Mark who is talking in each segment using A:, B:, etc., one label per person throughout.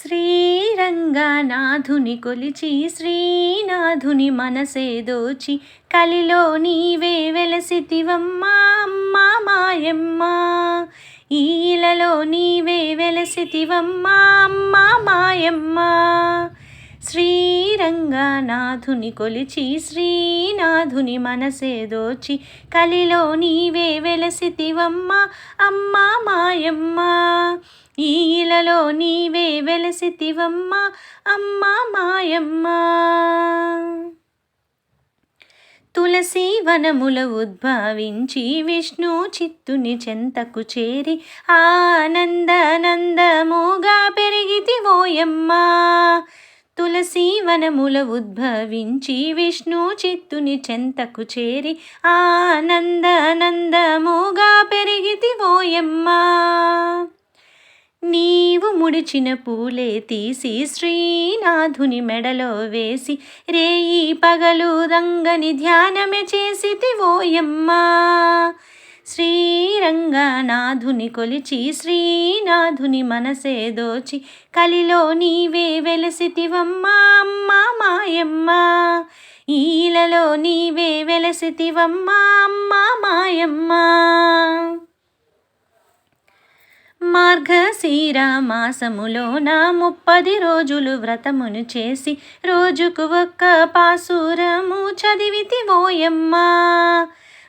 A: శ్రీరంగనాథుని కొలిచి శ్రీనాథుని మనసే దోచి కలిలో నీవే వెలసితివమ్మా అమ్మా మాయమ్మ. ఈలలో నీవే వెలసితివమ్మా అమ్మా మాయమ్మ. శ్రీరంగనాథుని కొలిచి శ్రీనాథుని మనసే దోచి కలిలో నీవే వెలసితివమ్మా అమ్మా మాయమ్మ. ఈలలో నీవే వెలసితివమ్మ అమ్మా మాయమ్మ. తులసి వనముల ఉద్భవించి విష్ణు చిత్తుని చెంతకు చేరి ఆనందనందముగా పెరిగితి ఓయమ్మా తులసి ఉద్భవించి విష్ణు చిత్తుని చెంతకు చేరి ఆనందనందముగా పెరిగితి ఓయమ్మా నీవు ముడిచిన పూలే తీసి శ్రీనాథుని మెడలో వేసి రేయి పగలు రంగని ధ్యానమే చేసి ఓయమ్మా శ్రీరంగనాథుని కొలిచి శ్రీనాథుని మనసే దోచి కలిలో నీవే వెలసితివమ్మా అమ్మ మాయమ్మ. ఈలలో నీవే వెలసితివమ్మా అమ్మ మాయమ్మ. మార్గశీర మాసములోన ముప్పది రోజులు వ్రతమును చేసి రోజుకు ఒక్క పాసురము చదివితి ఓయమ్మా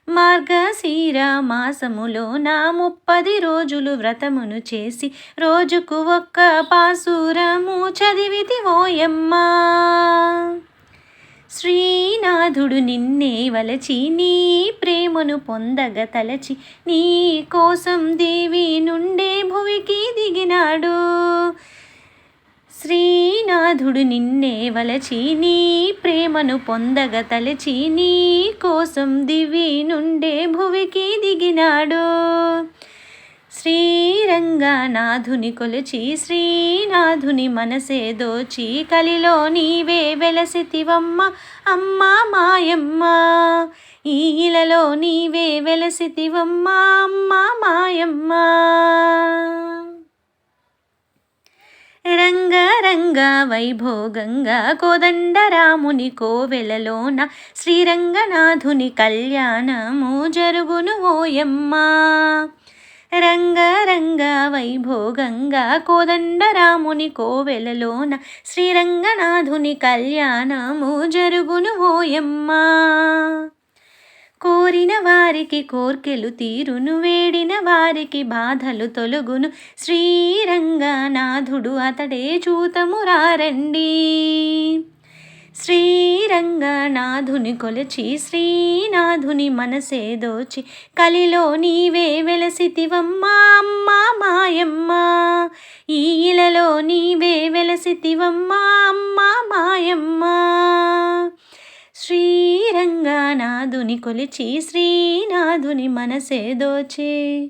A: మార్గశీర మాసములో నా ముప్పది రోజులు వ్రతమును చేసి రోజుకు ఒక్క పాసురము చదివితి ఓయమ్మా శ్రీనాథుడు నిన్నే వలచి నీ ప్రేమను పొందగ తలచి నీ కోసం దేవి నుండే శ్రీనాథుడు నిన్నే వలచి నీ ప్రేమను పొందగ తలచి నీ కోసం దివి నుండే భువికి దిగినాడు. శ్రీరంగనాథుని కొలిచి శ్రీనాథుని మనసే దోచి కలిలో నీవే వెలసితివమ్మ అమ్మ మాయమ్మ. ఈలలో నీవే వెలసితివమ్మ అమ్మ మాయమ్మ. రంగ వైభోగంగా కోదండరాముని కోవెలలోన శ్రీరంగనాథుని కళ్యాణము జరుగును ఓయమ్మా. రంగ రంగ వైభోగంగా కోదండరాముని కోవెలలోన శ్రీరంగనాథుని కళ్యాణము జరుగును ఓయమ్మా. కోరిన వారికి కోర్కెలు తీరును వేడిన వారికి బాధలు తొలుగును. శ్రీరంగనాథుడు అతడే చూతము రారండి. శ్రీరంగనాథుని కొలచి శ్రీనాథుని మనసే దోచి కలిలో నీవే వెలసితివమ్మా అమ్మా మాయమ్మ. ఈలలో నీవే వెలసితివమ్మా అమ్మా మాయమ్మ. గంగానాథుని కొలిచి శ్రీనాథుని మనసే దోచే.